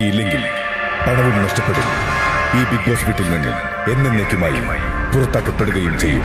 ഇല്ലെങ്കിൽ പണവും നഷ്ടപ്പെടും. ഈ ബിഗ് ബോസ് വീട്ടിൽ നിന്ന് എന്നേക്കുമായി പുറത്താക്കപ്പെടുകയും ചെയ്യും.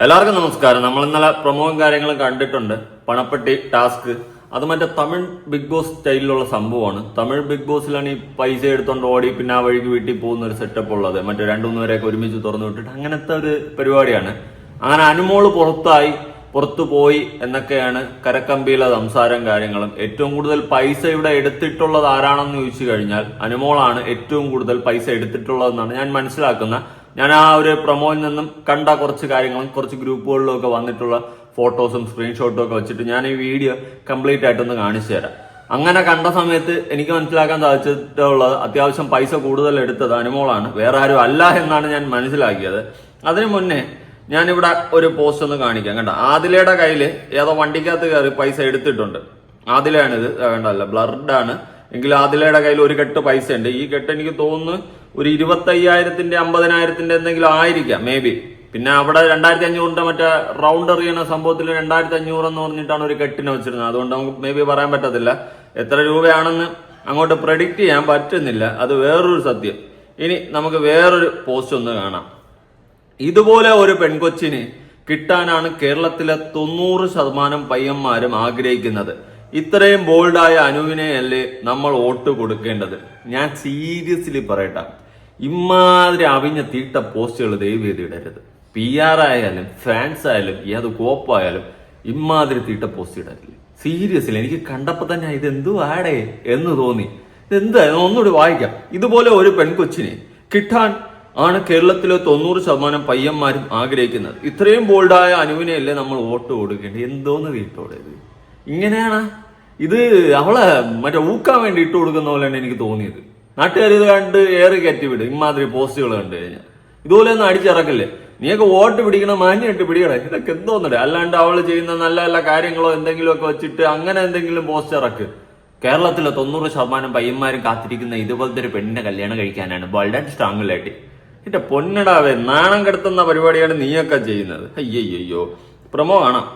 എല്ലാവർക്കും നമസ്കാരം. നമ്മൾ ഇന്നലെ പ്രമുഖം കാര്യങ്ങളും കണ്ടിട്ടുണ്ട്. പണപ്പെട്ടി ടാസ്ക്. അത് മറ്റേ തമിഴ് ബിഗ് ബോസ് സ്റ്റൈലിലുള്ള സംഭവമാണ്. തമിഴ് ബിഗ് ബോസിലാണ് ഈ പൈസ എടുത്തോണ്ട് ഓടി പിന്നെ ആ വഴിക്ക് വീട്ടിൽ പോകുന്ന ഒരു സെറ്റപ്പ് ഉള്ളത്. മറ്റേ രണ്ടു മൂന്ന് പേരെയൊക്കെ ഒരുമിച്ച് തുറന്നു വിട്ടിട്ട് അങ്ങനത്തെ ഒരു പരിപാടിയാണ്. അങ്ങനെ അനുമോൾ പുറത്തായി. പുറത്തു പോയി എന്നൊക്കെയാണ് കരക്കമ്പിയിലെ സംസാരം കാര്യങ്ങളും. ഏറ്റവും കൂടുതൽ പൈസ ഇവിടെ എടുത്തിട്ടുള്ളത് ആരാണെന്ന് ചോദിച്ചു കഴിഞ്ഞാൽ അനുമോളാണ് ഏറ്റവും കൂടുതൽ പൈസ എടുത്തിട്ടുള്ളതെന്നാണ് ഞാൻ മനസ്സിലാക്കുന്ന. ഞാൻ ആ ഒരു പ്രൊമോയിൽ നിന്നും കണ്ട കുറച്ച് കാര്യങ്ങളും കുറച്ച് ഗ്രൂപ്പുകളിലും ഒക്കെ വന്നിട്ടുള്ള ഫോട്ടോസും സ്ക്രീൻഷോട്ടും ഒക്കെ വെച്ചിട്ട് ഞാൻ ഈ വീഡിയോ കംപ്ലീറ്റ് ആയിട്ടൊന്ന് കാണിച്ചു തരാം. അങ്ങനെ കണ്ട സമയത്ത് എനിക്ക് മനസ്സിലാക്കാൻ സാധിച്ചിട്ടുള്ളത് അത്യാവശ്യം പൈസ കൂടുതൽ എടുത്തത് അനുമോളാണ്. വേറെ ആരും അല്ല എന്നാണ് ഞാൻ മനസ്സിലാക്കിയത്. അതിനു മുന്നേ ഞാനിവിടെ ഒരു പോസ്റ്റ് ഒന്ന് കാണിക്കാം. കണ്ട? ആദിലയുടെ കയ്യിൽ ഏതോ വണ്ടിക്കകത്ത് കയറി പൈസ എടുത്തിട്ടുണ്ട്. ആദിലയാണിത്. വേണ്ടല്ല ബ്ലർഡ് ആണ് എങ്കിൽ ആദിലയുടെ കയ്യിൽ ഒരു കെട്ട് പൈസ ഉണ്ട് ഈ കെട്ട് എനിക്ക് തോന്നുന്നു ഒരു ഇരുപത്തയ്യായിരത്തിന്റെ അമ്പതിനായിരത്തിന്റെ എന്തെങ്കിലും ആയിരിക്കാം. മേ ബി പിന്നെ അവിടെ രണ്ടായിരത്തി അഞ്ഞൂറിന്റെ മറ്റേ റൗണ്ട് എറിയുന്ന സംഭവത്തിൽ രണ്ടായിരത്തി അഞ്ഞൂറ് എന്ന് പറഞ്ഞിട്ടാണ് ഒരു കെട്ടിനെ വെച്ചിരുന്നത്. അതുകൊണ്ട് നമുക്ക് മേ ബി പറയാൻ പറ്റത്തില്ല. എത്ര രൂപയാണെന്ന് അങ്ങോട്ട് പ്രഡിക്റ്റ് ചെയ്യാൻ പറ്റുന്നില്ല. അത് വേറൊരു സത്യം. ഇനി നമുക്ക് വേറൊരു പോസ്റ്റ് ഒന്ന് കാണാം. ഇതുപോലെ ഒരു പെൺകൊച്ചിന് കിട്ടാനാണ് കേരളത്തിലെ തൊണ്ണൂറ് ശതമാനം പയ്യന്മാരും ആഗ്രഹിക്കുന്നത്. ഇത്രയും ബോൾഡായ അനുവിനെയല്ലേ നമ്മൾ വോട്ട് കൊടുക്കേണ്ടത്? ഞാൻ സീരിയസ്ലി പറയട്ടെ. ഇമാതിരി അവിഞ്ഞ തീട്ട പോസ്റ്റുകൾ ദൈവീതി ഇടരുത്. പി ആർ ആയാലും ഫാൻസ് ആയാലും ഏത് കോപ്പായാലും ഇമാതിരി തീട്ട പോസ്റ്റ് ഇടരുത്. സീരിയസ്ലി എനിക്ക് കണ്ടപ്പോൾ തന്നെ ഇത് എന്തു ആടേ? എന്ന് തോന്നി. ഇതെന്താ? ഒന്നുകൂടി വായിക്കാം. ഇതുപോലെ ഒരു പെൺകൊച്ചിനെ കിട്ടാൻ ആണ് കേരളത്തിലെ തൊണ്ണൂറ് ശതമാനം പയ്യന്മാരും ആഗ്രഹിക്കുന്നത്. ഇത്രയും ബോൾഡായ അനുവിനെയല്ലേ നമ്മൾ വോട്ട് കൊടുക്കേണ്ടത്? എന്തോന്ന് വീട്ടോടെ ഇത്? ഇങ്ങനെയാണ്. ഇത് അവളെ മറ്റേ ഊക്കാൻ വേണ്ടി ഇട്ട് കൊടുക്കുന്ന പോലെയാണ് എനിക്ക് തോന്നിയത്. നാട്ടുകാർ ഇത് കണ്ട് ഏറി കയറ്റി വിടും. ഇമാതിരി പോസ്റ്റുകൾ കണ്ടു കഴിഞ്ഞാൽ. ഇതുപോലെ ഒന്നും അടിച്ചിറക്കല്ലേ? നീയൊക്കെ വോട്ട് പിടിക്കണം മാന്യമായിട്ട് പിടിക്കണേ. ഇതൊക്കെ എന്തോന്നടേ? അല്ലാണ്ട് അവൾ ചെയ്യുന്ന നല്ല നല്ല കാര്യങ്ങളോ എന്തെങ്കിലും ഒക്കെ വെച്ചിട്ട് അങ്ങനെ എന്തെങ്കിലും പോസ്റ്റ് ഇറക്ക്. കേരളത്തിലെ തൊണ്ണൂറ് ശതമാനം പയ്യന്മാരും കാത്തിരിക്കുന്ന ഇതുപോലത്തെ ഒരു പെണ്ണിനെ കല്യാണം കഴിക്കാനാണ്. ബോൾഡ് ആൻഡ് സ്ട്രോങ് ലായിട്ട് എന്റെ പൊന്നടാവേ നാണം കെടുത്തുന്ന പരിപാടിയാണ് നീയൊക്കെ ചെയ്യുന്നത്. അയ്യയ്യോ പ്രമോ കാണാം.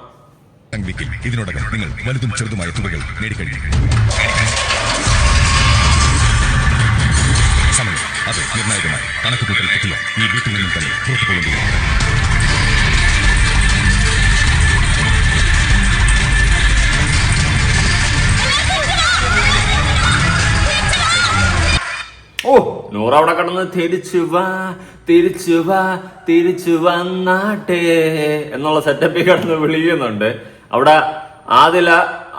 ഇതിനോടകം നിങ്ങൾ വലുതും ചെറുതുമായ തുകകൾ നേടിക്കഴിഞ്ഞു. സമയം അത് നിർണായകമായി. കണക്കുകൂട്ടൽ ഈ വീട്ടിൽ നിന്നും തന്നെ പുറത്തു പോകുകയാണ് നൂറ് അവിടെ കടന്ന് തിരിച്ചു വാ തിരിച്ചു വാ തിരിച്ചു വന്നാട്ടെ എന്നുള്ള സെറ്റപ്പിൽ കടന്ന് വിളിക്കുന്നുണ്ട്. അവിടെ ആദില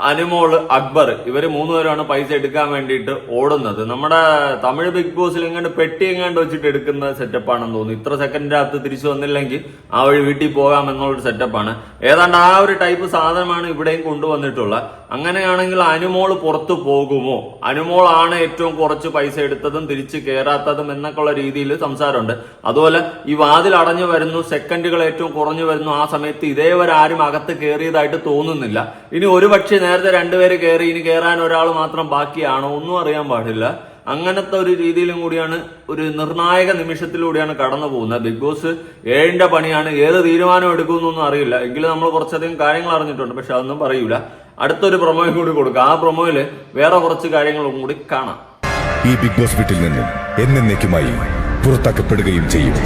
അനുമോൾ അക്ബർ ഇവർ മൂന്നുപേരാണ് പൈസ എടുക്കാൻ വേണ്ടിയിട്ട് ഓടുന്നത്. നമ്മുടെ തമിഴ് ബിഗ് ബോസിൽ എങ്ങാണ്ട് പെട്ടി എങ്ങാണ്ട് വെച്ചിട്ട് എടുക്കുന്ന സെറ്റപ്പാണെന്ന് തോന്നുന്നു. ഇത്ര സെക്കൻഡിന്റെ അകത്ത് തിരിച്ചു വന്നില്ലെങ്കിൽ ആ വഴി വീട്ടിൽ പോകാം എന്നുള്ളൊരു സെറ്റപ്പാണ് ഏതാണ്ട് ആ ഒരു ടൈപ്പ് സാധനമാണ് ഇവിടെയും കൊണ്ടുവന്നിട്ടുള്ളത്. അങ്ങനെയാണെങ്കിൽ അനുമോൾ പുറത്തു പോകുമോ? അനുമോളാണ് ഏറ്റവും കുറച്ച് പൈസ എടുത്തതും തിരിച്ച് കയറാത്തതും എന്നൊക്കെ ഉള്ള രീതിയിൽ സംസാരമുണ്ട്. അതുപോലെ ഈ വാതിൽ അടഞ്ഞു വരുന്നു സെക്കൻഡുകൾ ഏറ്റവും കുറഞ്ഞു വരുന്നു ആ സമയത്ത് ഇതേവരെ ആരും അകത്ത് കയറിയതായിട്ട് തോന്നുന്നില്ല. ഇനി ഒരു പക്ഷേ നേരത്തെ രണ്ടുപേര് കയറി ഇനി കയറാൻ ഒരാൾ മാത്രം ബാക്കിയാണോ? ഒന്നും അറിയാൻ പാടില്ല. അങ്ങനത്തെ ഒരു രീതിയിലും കൂടിയാണ് ഒരു നിർണായക നിമിഷത്തിലൂടെയാണ് കടന്നു പോകുന്നത്. ബിഗ് ബോസ് ഏഴിന്റെ പണിയാണ് ഏത് തീരുമാനം എടുക്കുമെന്നൊന്നും അറിയില്ല. എങ്കിലും നമ്മൾ കുറച്ചധികം കാര്യങ്ങൾ അറിഞ്ഞിട്ടുണ്ട് പക്ഷെ അതൊന്നും പറയൂല. അടുത്തൊരു പ്രൊമോയും കൂടി കൊടുക്കുക ആ പ്രൊമോയിൽ വേറെ കുറച്ച് കാര്യങ്ങളും കൂടി കാണാം. ഈ ബിഗ് ബോസ് വീട്ടിൽ നിന്നും എന്നേക്കുമായി പുറത്താക്കപ്പെടുകയും ചെയ്യും.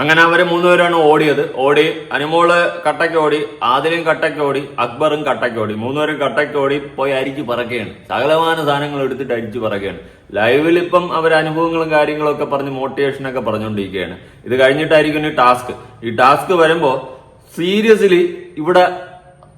അങ്ങനെ അവർ മൂന്നുപേരാണ് ഓടിയത്. ഓടി അനുമോൾ കട്ടയ്ക്ക് ഓടി ആദിലും കട്ടയ്ക്ക് ഓടി അക്ബറും കട്ടയ്ക്ക് ഓടി. മൂന്നുപേരും കട്ടയ്ക്ക് ഓടി പോയി അരിച്ചു പറക്കുകയാണ്. സകലമാന സാധനങ്ങൾ എടുത്തിട്ട് അരിച്ചു പറക്കുകയാണ്. ലൈവിൽ ഇപ്പം അവർ അനുഭവങ്ങളും കാര്യങ്ങളും ഒക്കെ പറഞ്ഞ് മോട്ടിവേഷൻ ഒക്കെ പറഞ്ഞുകൊണ്ടിരിക്കുകയാണ്. ഇത് കഴിഞ്ഞിട്ടായിരിക്കും ടാസ്ക്. ഈ ടാസ്ക് വരുമ്പോ സീരിയസ്ലി ഇവിടെ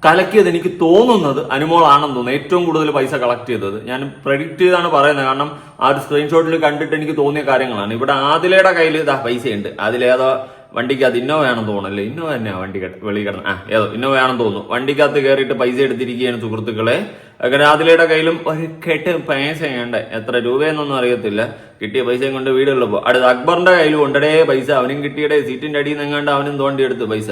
കലക്കിയത് എനിക്ക് തോന്നുന്നത് അനുമോളാണെന്ന് തോന്നുന്നു. ഏറ്റവും കൂടുതൽ പൈസ കളക്ട് ചെയ്തത്. ഞാൻ പ്രെഡിക്റ്റ് ചെയ്താണ് പറയുന്നത്. കാരണം ആ ഒരു സ്ക്രീൻഷോട്ടിൽ കണ്ടിട്ട് എനിക്ക് തോന്നിയ കാര്യങ്ങളാണ്. ഇവിടെ ആദിലയുടെ കയ്യിൽ ഇതാ പൈസയുണ്ട്. അതിലേതോ വണ്ടിക്ക് അത് ഇന്നോവയാണെന്ന് തോന്നുന്നല്ലേ ഇന്നോവ തന്നെയാ വണ്ടി കെട്ട- വെളി കിടന്ന് ആ ഏതോ ഇന്നോവയാണെന്ന് തോന്നുന്നു. വണ്ടിക്കകത്ത് കയറിയിട്ട് പൈസ എടുത്തിരിക്കുകയാണ് സുഹൃത്തുക്കളെ. അങ്ങനെ അതിലയുടെ കയ്യിലും ഒരു കെട്ട് പൈസ പൈസയുണ്ട് എത്ര രൂപയെന്നൊന്നും അറിയത്തില്ല. കിട്ടിയ പൈസയും കൊണ്ട് വീടുള്ളപ്പോൾ അടുത്ത് അക്ബറിന്റെ കയ്യിലും ഉണ്ടടേ പൈസ. അവനും കിട്ടിയടേ സീറ്റിന്റെ അടിയിൽ നിന്നെങ്ങാണ്ട് അവനും തോണ്ടിയെടുത്ത് പൈസ.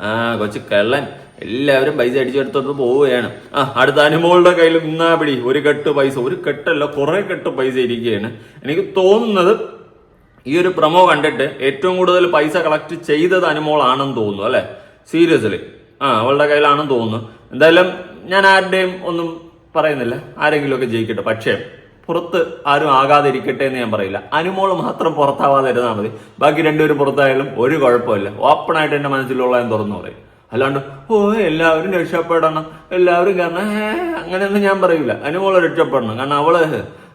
ആ കൊച്ചു കള്ളൻ. എല്ലാവരും പൈസ അടിച്ചെടുത്തോട്ട് പോവുകയാണ്. ആ അടുത്ത അനുമോളുടെ കയ്യിൽ നിന്നാ പിടി ഒരു കെട്ട് പൈസ. ഒരു കെട്ടല്ല കുറെ കെട്ട് പൈസ ഇരിക്കുകയാണ്. എനിക്ക് തോന്നുന്നത് ഈ ഒരു പ്രൊമോ കണ്ടിട്ട് ഏറ്റവും കൂടുതൽ പൈസ കളക്ട് ചെയ്തത് അനുമോളാണെന്ന് തോന്നുന്നു അല്ലെ? സീരിയസ്ലി ആ അവളുടെ കയ്യിലാണെന്ന് തോന്നുന്നു. എന്തായാലും ഞാൻ ആരുടെയും ഒന്നും പറയുന്നില്ല. ആരെങ്കിലും ഒക്കെ ജയിക്കട്ടെ. പക്ഷേ പുറത്ത് ആരും ആകാതിരിക്കട്ടെ എന്ന് ഞാൻ പറയില്ല. അനുമോൾ മാത്രം പുറത്താവാതിരുന്നാൽ മതി. ബാക്കി രണ്ടുപേരും പുറത്തായാലും ഒരു കുഴപ്പമില്ല. ഓപ്പണായിട്ട് എന്റെ മനസ്സിലുള്ള ഞാൻ തുറന്നു പറയും. അല്ലാണ്ട് ഓ എല്ലാവരും രക്ഷപ്പെടണം. എല്ലാവരും കാരണം അങ്ങനെയൊന്നും ഞാൻ പറയില്ല മോളെ രക്ഷപ്പെടണം. കാരണം അവൾ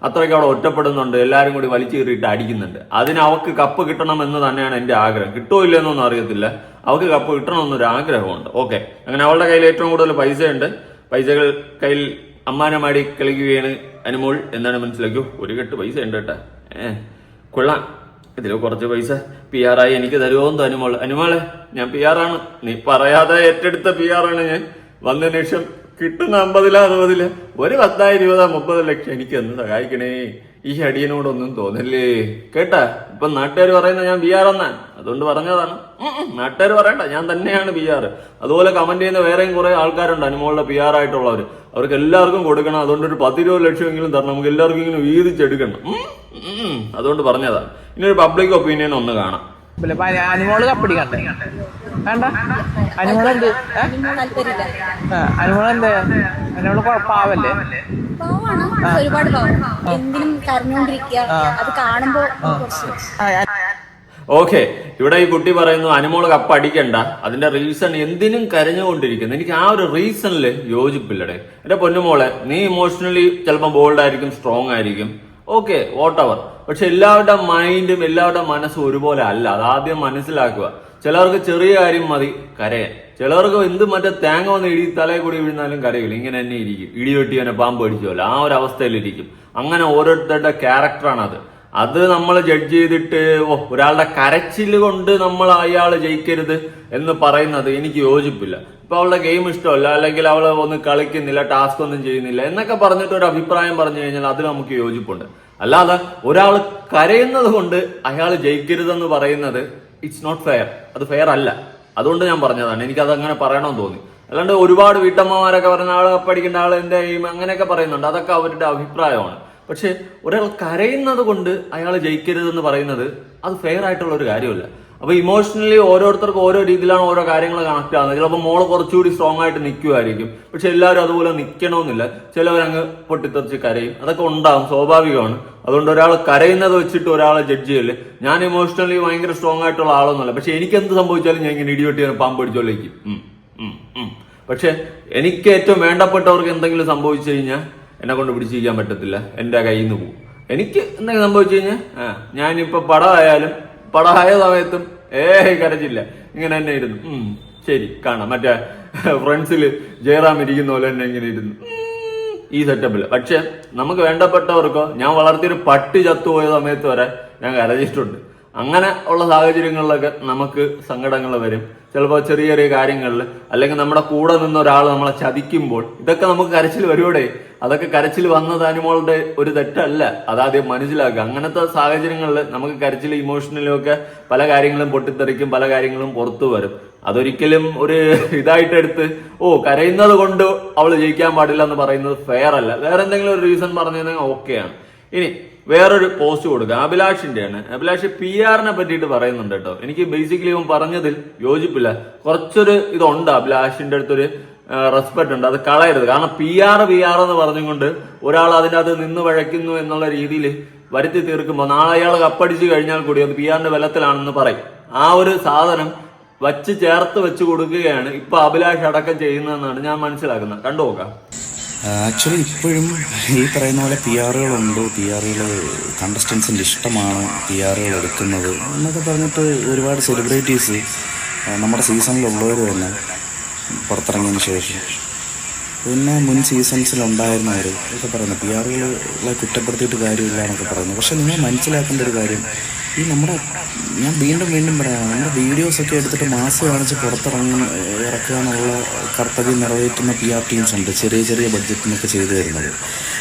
അത്രയ്ക്ക് അവിടെ ഒറ്റപ്പെടുന്നുണ്ട്. എല്ലാവരും കൂടി വലിച്ചു കീറിയിട്ട് അടിക്കുന്നുണ്ട്. അതിന് അവക്ക് കപ്പ് കിട്ടണം എന്ന് തന്നെയാണ് എന്റെ ആഗ്രഹം. കിട്ടുമോ ഇല്ലെന്നൊന്നും അറിയത്തില്ല. അവക്ക് കപ്പ് കിട്ടണമെന്നൊരു ആഗ്രഹമുണ്ട്. ഓക്കെ. അങ്ങനെ അവളുടെ കയ്യിൽ ഏറ്റവും കൂടുതൽ പൈസയുണ്ട്. പൈസകൾ കയ്യിൽ അമ്മാനമാടി കളിക്കുകയാണ് അനുമോൾ. എന്നാണ് മനസ്സിലാക്കൂ ഒരു കെട്ട് പൈസ ഉണ്ട് കേട്ടാ. ഏഹ് കൊള്ളാം. ഇതിൽ കുറച്ച് പൈസ പി ആർ ആയി എനിക്ക് തരുമോന്ന് അനുമോൾ. അനുമോളെ ഞാൻ പി ആർ ആണ്. നീ പറയാതെ ഏറ്റെടുത്ത പി ആർ ആണ് ഞാൻ. വന്ന ലക്ഷം കിട്ടുന്ന അമ്പതിലോ അറുപതിൽ ഒരു പത്തായിരം ഇരുപതോ മുപ്പത് ലക്ഷം എനിക്ക് എന്ന് സഹായിക്കണേ. ഈ അടിയനോടൊന്നും തോന്നല്ലേ? കേട്ടാ? ഇപ്പൊ നാട്ടുകാർ പറയുന്ന ഞാൻ ബി ആർ എന്നാ. അതുകൊണ്ട് പറഞ്ഞതാണ്. നാട്ടുകാർ പറയണ്ട ഞാൻ തന്നെയാണ് ബി ആർ അതുപോലെ കമന്റ് ചെയ്യുന്ന വേറെയും കുറെ ആൾക്കാരുണ്ട് അനുമോളുടെ പി ആർ ആയിട്ടുള്ളവർ അവർക്ക് എല്ലാവർക്കും കൊടുക്കണം. അതുകൊണ്ട് ഒരു പത്തിരുപത് ലക്ഷമെങ്കിലും തരണം. നമുക്ക് എല്ലാവർക്കും ഇങ്ങനെ വീതിച്ചെടുക്കണം. അതുകൊണ്ട് പറഞ്ഞതാ. ഇനി ഒരു പബ്ലിക് ഒപ്പീനിയൻ ഒന്ന് കാണാം. വേണ്ട. അനിമോൾ എന്ത് അനിമോൾ എന്ത് അനിമോൾ ഒരുപാട് പാവം. എന്തിനും കരഞ്ഞോണ്ടിരിക്കുക അത് കാണുമ്പോ ഓക്കെ ഇവിടെ ഈ കുട്ടി പറയുന്നു അനുമോൾ കപ്പ് അടിക്കണ്ട. അതിന്റെ റീസൺ എന്തിനും കരഞ്ഞുകൊണ്ടിരിക്കുന്നു. എനിക്ക് ആ ഒരു റീസണിൽ യോജിപ്പില്ലടേ. എന്റെ പൊന്നുമോളെ നീ ഇമോഷണലി ചിലപ്പോൾ ബോൾഡ് ആയിരിക്കും സ്ട്രോങ് ആയിരിക്കും. ഓക്കെ വോട്ട് അവർ പക്ഷെ എല്ലാവരുടെ മൈൻഡും എല്ലാവരുടെ മനസ്സും ഒരുപോലെ അല്ല. അത് ആദ്യം മനസ്സിലാക്കുക. ചിലർക്ക് ചെറിയ കാര്യം മതി കരയാൻ. ചിലർക്ക് എന്ത് മറ്റേ തേങ്ങ വന്ന് ഇടി തലയിൽ കൂടി വീഴുന്നാലും കരയില്ല. ഇങ്ങനെ തന്നെ ഇരിക്കും. ഇടി വെട്ടിയവനെ പാമ്പ് അടിച്ചോല്ലോ ആ ഒരു അവസ്ഥയിലിരിക്കും. അങ്ങനെ ഓരോരുത്തരുടെ ക്യാരക്ടറാണ് അത് അത് നമ്മൾ ജഡ്ജ് ചെയ്തിട്ട് ഓ ഒരാളുടെ കരച്ചിൽ കൊണ്ട് നമ്മൾ അയാൾ ജയിക്കരുത് എന്ന് പറയുന്നത് എനിക്ക് യോജിപ്പില്ല. ഇപ്പൊ അവളുടെ ഗെയിം ഇഷ്ടമല്ല അല്ലെങ്കിൽ അവൾ ഒന്ന് കളിക്കുന്നില്ല ടാസ്ക് ഒന്നും ചെയ്യുന്നില്ല എന്നൊക്കെ പറഞ്ഞിട്ട് ഒരു അഭിപ്രായം പറഞ്ഞു കഴിഞ്ഞാൽ അത് നമുക്ക് യോജിപ്പുണ്ട്. അല്ലാതെ ഒരാൾ കരയുന്നത് കൊണ്ട് അയാൾ ജയിക്കരുതെന്ന് പറയുന്നത് ഇറ്റ്സ് നോട്ട് ഫെയർ അത് ഫെയർ അല്ല. അതുകൊണ്ട് ഞാൻ പറഞ്ഞതാണ്. എനിക്കത് അങ്ങനെ പറയണമെന്ന് തോന്നി. അല്ലാണ്ട് ഒരുപാട് വീട്ടമ്മമാരൊക്കെ പറഞ്ഞ ആൾ പഠിക്കേണ്ട ആൾ എന്റെ ചെയ്യും അങ്ങനെയൊക്കെ പറയുന്നുണ്ട്. അതൊക്കെ അവരുടെ അഭിപ്രായമാണ്. പക്ഷെ ഒരാൾ കരയുന്നത് കൊണ്ട് അയാൾ ജയിക്കരുതെന്ന് പറയുന്നത് അത് ഫെയർ ആയിട്ടുള്ള ഒരു കാര്യമല്ല. അപ്പൊ ഇമോഷണലി ഓരോരുത്തർക്കും ഓരോ രീതിയിലാണ് ഓരോ കാര്യങ്ങൾ കണക്ട് ആവുന്നത്. ചിലപ്പോൾ മോൾ കുറച്ചുകൂടി സ്ട്രോങ് ആയിട്ട് നിൽക്കുമായിരിക്കും പക്ഷെ എല്ലാവരും അതുപോലെ നിൽക്കണമെന്നില്ല ചിലവരങ്ങ് പൊട്ടിത്തെറിച്ച് കരയും. അതൊക്കെ ഉണ്ടാകും സ്വാഭാവികമാണ്. അതുകൊണ്ട് ഒരാൾ കരയുന്നത് വെച്ചിട്ട് ഒരാളെ ജഡ്ജ് ചെയ്യല്ലേ? ഞാൻ ഇമോഷണലി ഭയങ്കര സ്ട്രോങ് ആയിട്ടുള്ള ആളൊന്നുമല്ല. പക്ഷെ എനിക്ക് എന്ത് സംഭവിച്ചാലും ഞാൻ ഇങ്ങനെ ഇടിവെട്ടി പാമ്പ് പിടിച്ചോളിക്കും പക്ഷെ എനിക്ക് ഏറ്റവും വേണ്ടപ്പെട്ടവർക്ക് എന്തെങ്കിലും സംഭവിച്ചു കഴിഞ്ഞാൽ എന്നെ കൊണ്ട് ചെയ്യാൻ പറ്റത്തില്ല. എന്റെ കയ്യിൽ നിന്ന് പോകും എനിക്ക് എന്തെങ്കിലും സംഭവിച്ചു കഴിഞ്ഞാൽ ആ ഞാനിപ്പോ പടമായാലും പടമായ സമയത്തും ഏയ് കരച്ചില്ല. ഇങ്ങനെ തന്നെ ഇരുന്നു. ശരി കാണാം. മറ്റേ ഫ്രണ്ട്സിൽ ജയറാം ഇരിക്കുന്ന പോലെ തന്നെ ഇങ്ങനെ ഇരുന്നു. ഈ സെറ്റപ്പിൽ പക്ഷെ നമുക്ക് വേണ്ടപ്പെട്ടവർക്കോ ഞാൻ വളർത്തിയൊരു പട്ടി ചത്തുപോയ സമയത്ത് വരെ ഞാൻ കരഞ്ഞിട്ടുണ്ട്. അങ്ങനെ ഉള്ള സാഹചര്യങ്ങളിലൊക്കെ നമുക്ക് സങ്കടങ്ങൾ വരും. ചിലപ്പോൾ ചെറിയ ചെറിയ കാര്യങ്ങളിൽ അല്ലെങ്കിൽ നമ്മുടെ കൂടെ നിന്ന ഒരാൾ നമ്മളെ ചതിക്കുമ്പോൾ ഇതൊക്കെ നമുക്ക് കരച്ചിൽ വരുവോടെ? അതൊക്കെ കരച്ചിൽ വന്നത് അനുമോളുടെ ഒരു തെറ്റല്ല. അതാദ്യം മനസ്സിലാക്കുക. അങ്ങനത്തെ സാഹചര്യങ്ങളിൽ നമുക്ക് കരച്ചിൽ ഇമോഷണലും ഒക്കെ പല കാര്യങ്ങളും പൊട്ടിത്തെറിക്കും പല കാര്യങ്ങളും പുറത്തു വരും. അതൊരിക്കലും ഒരു ഇതായിട്ടെടുത്ത് ഓ കരയുന്നത് കൊണ്ട് അവൾ ജയിക്കാൻ പാടില്ല എന്ന് പറയുന്നത് ഫെയർ അല്ല. വേറെ എന്തെങ്കിലും ഒരു റീസൺ പറഞ്ഞു ഓക്കെയാണ് ഇനി വേറൊരു പോസ്റ്റ് കൊടുക്കുക അഭിലാഷിന്റെയാണ്. അഭിലാഷ് പി ആറിനെ പറ്റിയിട്ട് പറയുന്നുണ്ട് കേട്ടോ. എനിക്ക് ബേസിക്കലി ഇവൻ പറഞ്ഞതിൽ യോജിപ്പില്ല. കുറച്ചൊരു ഇതുണ്ട് അഭിലാഷിന്റെ അടുത്തൊരു റെസ്പെക്ട് ഉണ്ട്. അത് കളയരുത്. കാരണം പി ആർ പി ആർ എന്ന് പറഞ്ഞുകൊണ്ട് ഒരാൾ അതിന്റെ അത് നിന്ന് വഴയ്ക്കുന്നു എന്നുള്ള രീതിയിൽ വരുത്തി തീർക്കുമ്പോൾ നാളെ അയാൾ കപ്പടിച്ചു കഴിഞ്ഞാൽ കൂടി അത് പി ആറിന്റെ ബലത്തിലാണെന്ന് പറയും. ആ ഒരു സാധനം വച്ച് ചേർത്ത് വെച്ച് കൊടുക്കുകയാണ് ഇപ്പൊ അഭിലാഷ് അടക്കം ചെയ്യുന്നതെന്നാണ് ഞാൻ മനസ്സിലാക്കുന്നത്. കണ്ടു നോക്കാം. ആക്ച്വലി ഇപ്പോഴും ഈ പറയുന്ന പോലെ പി ആറുകളുണ്ട് പി ആറുകൾ കണ്ടസ്റ്റൻസിന്റെ ഇഷ്ടമാണ് പി ആറുകൾ എടുക്കുന്നത് എന്നൊക്കെ പറഞ്ഞിട്ട് ഒരുപാട് സെലിബ്രിറ്റീസ് നമ്മുടെ സീസണിലുള്ളവർ തന്നെ പുറത്തിറങ്ങിയതിന് ശേഷം. പിന്നെ മുൻ സീസൺസിലുണ്ടായിരുന്നവർ ഒക്കെ പറയുന്നത് പി ആറുകളെ കുറ്റപ്പെടുത്തിയിട്ട് കാര്യമില്ല എന്നൊക്കെ പറയുന്നു. പക്ഷെ നിങ്ങൾ മനസ്സിലാക്കേണ്ട ഒരു കാര്യം ഈ നമ്മുടെ ഞാൻ വീണ്ടും വീണ്ടും പറയാം നമ്മുടെ വീഡിയോസൊക്കെ എടുത്തിട്ട് മാസ് കാണിച്ച് പുറത്തിറങ്ങി ഇറക്കുക എന്നുള്ള കർത്തവ്യം നിറവേറ്റുന്ന പി ആർ ടീംസ് ഉണ്ട് ചെറിയ ചെറിയ ബഡ്ജറ്റിനൊക്കെ ചെയ്തു തരുന്നത്.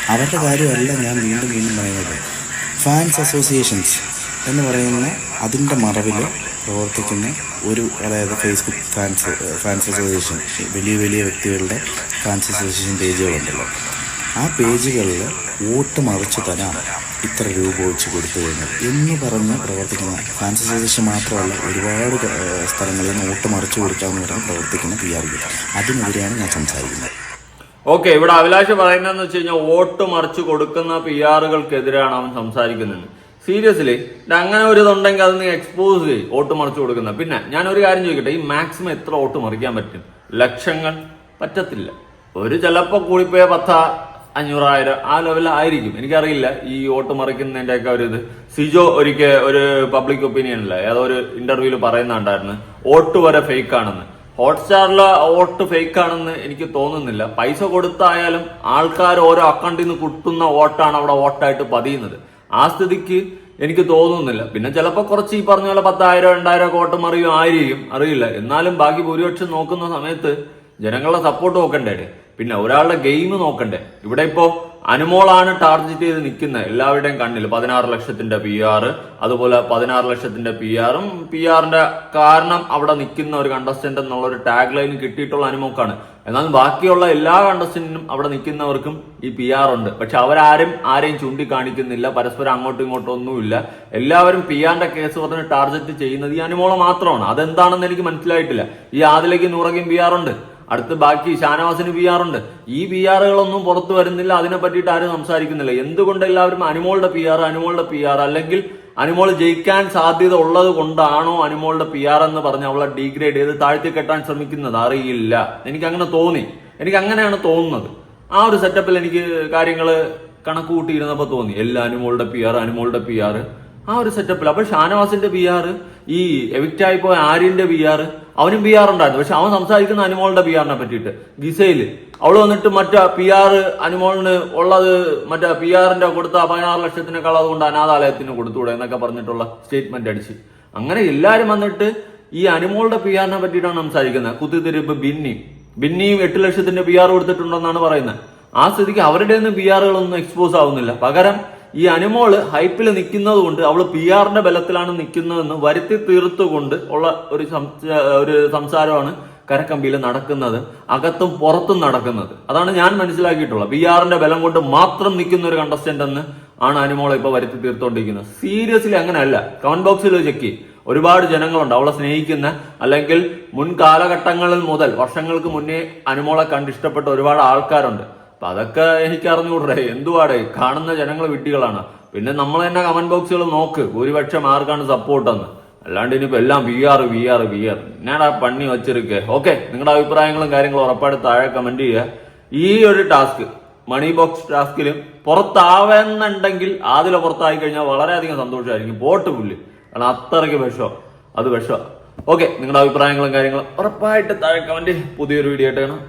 അവരുടെ കാര്യമല്ല ഞാൻ വീണ്ടും വീണ്ടും പറയുന്നത്. ഫാൻസ് അസോസിയേഷൻസ് എന്ന് പറയുന്ന അതിന്റെ മറവിൽ പ്രവർത്തിക്കുന്ന ഒരു അതായത് ഫേസ്ബുക്ക് ഫാൻസ് ഫാൻസ് അസോസിയേഷൻ വലിയ വലിയ വ്യക്തികളുടെ ഫാൻസ് അസോസിയേഷൻ പേജുകളുണ്ടല്ലോ ആ പേജുകളിൽ വോട്ട് മറിച്ച് തരാം. ഇത്ര രൂപ വെച്ച് കൊടുത്തു കഴിഞ്ഞാൽ എന്ന് പറഞ്ഞ് പ്രവർത്തിക്കുന്ന ഫാൻസി സതീശ് മാത്രമല്ല ഒരുപാട് സ്ഥലങ്ങളിൽ നിന്ന് വോട്ട് മറിച്ച് കൊടുക്കാമെന്ന് പറഞ്ഞ് പ്രവർത്തിക്കുന്ന പി ആർ അതിനെതിരെയാണ് ഞാൻ സംസാരിക്കുന്നത്. ഓക്കെ ഇവിടെ അഭിലാഷ് പറയുന്നതെന്ന് വെച്ച് കഴിഞ്ഞാൽ വോട്ട് മറിച്ച് കൊടുക്കുന്ന പി ആറുകൾക്കെതിരാണ് അവൻ സംസാരിക്കുന്നത്. സീരിയസ്ലി അങ്ങനെ ഒരു ഇതുണ്ടെങ്കിൽ അത് നീ എക്സ്പോസ് ചെയ്യും വോട്ട് മറിച്ച് കൊടുക്കുന്ന. പിന്നെ ഞാൻ ഒരു കാര്യം ചോദിക്കട്ടെ ഈ മാക്സിമം എത്ര വോട്ട് മറിക്കാൻ പറ്റും? ലക്ഷങ്ങൾ? പറ്റത്തില്ല. ഒരു ചിലപ്പോൾ കൂടിപ്പോയ പത്ത അഞ്ഞൂറായിരം. ആ ലെവലായിരിക്കും എനിക്കറിയില്ല ഈ വോട്ട് മറിക്കുന്നതിന്റെ ഒക്കെ ഒരു ഇത്. സിജോ ഒരിക്കൽ ഒരു പബ്ലിക് ഒപ്പീനിയനില്ല ഏതോ ഒരു ഇന്റർവ്യൂൽ പറയുന്നുണ്ടായിരുന്നു. വോട്ട് വരെ ഫേക്ക് ആണെന്ന്. ഹോട്ട്സ്റ്റാറിലെ വോട്ട് ഫേക്ക് ആണെന്ന് എനിക്ക് തോന്നുന്നില്ല. പൈസ കൊടുത്തായാലും ആൾക്കാർ ഓരോ അക്കൗണ്ടിൽ നിന്ന് കുട്ടുന്ന വോട്ടാണ് അവിടെ വോട്ടായിട്ട് പതിയുന്നത്. ആ സ്ഥിതിക്ക് എനിക്ക് തോന്നുന്നില്ല. പിന്നെ ചിലപ്പോൾ കുറച്ച് ഈ പറഞ്ഞ പോലെ പത്തായിരം രണ്ടായിരം വോട്ട് മറിയും ആയിരിക്കും. അറിയില്ല. എന്നാലും ബാക്കി ഭൂരിപക്ഷം നോക്കുന്ന സമയത്ത് ജനങ്ങളുടെ സപ്പോർട്ട് നോക്കണ്ടേ പിന്നെ ഒരാളുടെ ഗെയിം നോക്കണ്ടേ? ഇവിടെ ഇപ്പോ അനുമോളാണ് ടാർഗറ്റ് ചെയ്ത് നിൽക്കുന്നത് എല്ലാവരുടെയും കണ്ണിൽ. പതിനാറ് ലക്ഷത്തിന്റെ പി ആർ അതുപോലെ പതിനാറ് ലക്ഷത്തിന്റെ പി ആറും പി ആറിന്റെ കാരണം അവിടെ നിൽക്കുന്ന ഒരു കണ്ടസ്റ്റന്റ് എന്നുള്ള ഒരു ടാഗ് ലൈൻ കിട്ടിയിട്ടുള്ള അനുമോക്കാണ്. എന്നാൽ ബാക്കിയുള്ള എല്ലാ കണ്ടസ്റ്റന്റിനും അവിടെ നിൽക്കുന്നവർക്കും ഈ പി ആർ ഉണ്ട്. പക്ഷെ അവരാരും ആരെയും ചൂണ്ടിക്കാണിക്കുന്നില്ല പരസ്പരം അങ്ങോട്ടും ഇങ്ങോട്ടും ഒന്നുമില്ല. എല്ലാവരും പി ആറിന്റെ കേസ് പറഞ്ഞ് ടാർഗറ്റ് ചെയ്യുന്നത് ഈ അനുമോളെ മാത്രമാണ്. അതെന്താണെന്ന് എനിക്ക് മനസ്സിലായിട്ടില്ല. ഈ ആദിലേക്ക് നൂറകയും പി ആർ ഉണ്ട്. അടുത്ത് ബാക്കി ഷാനവാസിന് പി ആർ ഉണ്ട്. ഈ പി ആറുകളൊന്നും പുറത്തു വരുന്നില്ല. അതിനെ പറ്റിയിട്ട് ആരും സംസാരിക്കുന്നില്ല. എന്തുകൊണ്ട് എല്ലാവരും അനുമോളുടെ പി ആർ അനുമോളുടെ പി ആർ അല്ലെങ്കിൽ അനുമോൾ ജയിക്കാൻ സാധ്യത ഉള്ളത് കൊണ്ടാണോ അനുമോളുടെ പി ആർ എന്ന് പറഞ്ഞ് അവളെ ഡീഗ്രേഡ് ചെയ്ത് താഴ്ത്തി കെട്ടാൻ ശ്രമിക്കുന്നത്? അറിയില്ല. എനിക്ക് അങ്ങനെ തോന്നി. എനിക്ക് അങ്ങനെയാണ് തോന്നുന്നത്. ആ ഒരു സെറ്റപ്പിൽ എനിക്ക് കാര്യങ്ങൾ കണക്ക് കൂട്ടിയിരുന്നപ്പോൾ തോന്നി. എല്ലാ അനുമോളുടെ പി ആർ അനുമോളുടെ പി ആർ ആ ഒരു സെറ്റപ്പിൽ അപ്പൊ ഷാനവാസിന്റെ പി ആർ ഈ എവിക്റ്റ് ആയി പോയ ആര്യന്റെ പി ആർ അവനും പി ആർ ഉണ്ടായിരുന്നു. പക്ഷെ അവൻ സംസാരിക്കുന്ന അനുമോളുടെ പി ആറിനെ പറ്റിയിട്ട്. ഗിസയിൽ അവൾ വന്നിട്ട് മറ്റേ പി ആർ അനുമോളിന് ഉള്ളത് മറ്റേ പി ആറിന്റെ കൊടുത്ത പതിനാറ് ലക്ഷത്തിനേക്കാൾ അതുകൊണ്ട് അനാഥാലയത്തിന് കൊടുത്തുകൂടെ എന്നൊക്കെ പറഞ്ഞിട്ടുള്ള സ്റ്റേറ്റ്മെന്റ് അടിച്ച്. അങ്ങനെ എല്ലാരും വന്നിട്ട് ഈ അനുമോളുടെ പി ആറിനെ പറ്റിയിട്ടാണ് സംസാരിക്കുന്നത്. കുത്തിത്തിരിപ്പ് ബിന്നി. ബിന്നിയും എട്ട് ലക്ഷത്തിന്റെ പി ആർ കൊടുത്തിട്ടുണ്ടെന്നാണ് പറയുന്നത്. ആ സ്ഥിതിക്ക് അവരുടെ ഒന്നും പി ആറുകളൊന്നും എക്സ്പോസ് ആവുന്നില്ല. പകരം ഈ അനുമോൾ ഹൈപ്പിൽ നിൽക്കുന്നത് കൊണ്ട് അവൾ പി ആറിന്റെ ബലത്തിലാണ് നിൽക്കുന്നതെന്ന് വരുത്തി തീർത്തുകൊണ്ട് ഉള്ള ഒരു ഒരു സംസാരമാണ് കരക്കമ്പിയിൽ നടക്കുന്നത്. അകത്തും പുറത്തും നടക്കുന്നത്. അതാണ് ഞാൻ മനസ്സിലാക്കിയിട്ടുള്ളത്. പി ആറിന്റെ ബലം കൊണ്ട് മാത്രം നിൽക്കുന്ന ഒരു കണ്ടസ്റ്റന്റ് എന്ന് ആണ് അനുമോളെ ഇപ്പൊ വരുത്തി തീർത്തോണ്ടിരിക്കുന്നത്. സീരിയസ്ലി അങ്ങനെയല്ല. കമന്റ് ബോക്സിൽ ചെക്ക് ഒരുപാട് ജനങ്ങളുണ്ട് അവളെ സ്നേഹിക്കുന്ന അല്ലെങ്കിൽ മുൻ കാലഘട്ടങ്ങളിൽ മുതൽ വർഷങ്ങൾക്ക് മുന്നേ അനുമോളെ കണ്ടിഷ്ടപ്പെട്ട ഒരുപാട് ആൾക്കാരുണ്ട്. അപ്പൊ അതൊക്കെ എനിക്ക് അറിഞ്ഞുകൂടേ എന്തുവാടേ? കാണുന്ന ജനങ്ങൾ വിഡ്ഢികളാണ്. പിന്നെ നമ്മൾ തന്നെ കമന്റ് ബോക്സുകൾ നോക്ക്. ഭൂരിപക്ഷം ആർക്കാണ് സപ്പോർട്ട് എന്ന്. അല്ലാണ്ട് ഇനിയിപ്പോ എല്ലാം V R V R V R ഞാനാ പണി വച്ചിരിക്കേ? ഓക്കെ നിങ്ങളുടെ അഭിപ്രായങ്ങളും കാര്യങ്ങളും ഉറപ്പായിട്ട് താഴെ കമന്റ് ചെയ്യുക. ഈ ഒരു ടാസ്ക് മണി ബോക്സ് ടാസ്കിലും പുറത്താവെന്നുണ്ടെങ്കിൽ ആദ്യം പുറത്തായി കഴിഞ്ഞാൽ വളരെയധികം സന്തോഷമായിരിക്കും പോട്ട് പുല്ല്. കാരണം അത്രയ്ക്ക് വിഷോ അത് വിഷോ ഓക്കെ നിങ്ങളുടെ അഭിപ്രായങ്ങളും കാര്യങ്ങളും ഉറപ്പായിട്ട് താഴെ കമന്റ് പുതിയൊരു വീഡിയോ ആയിട്ട് കാണാം.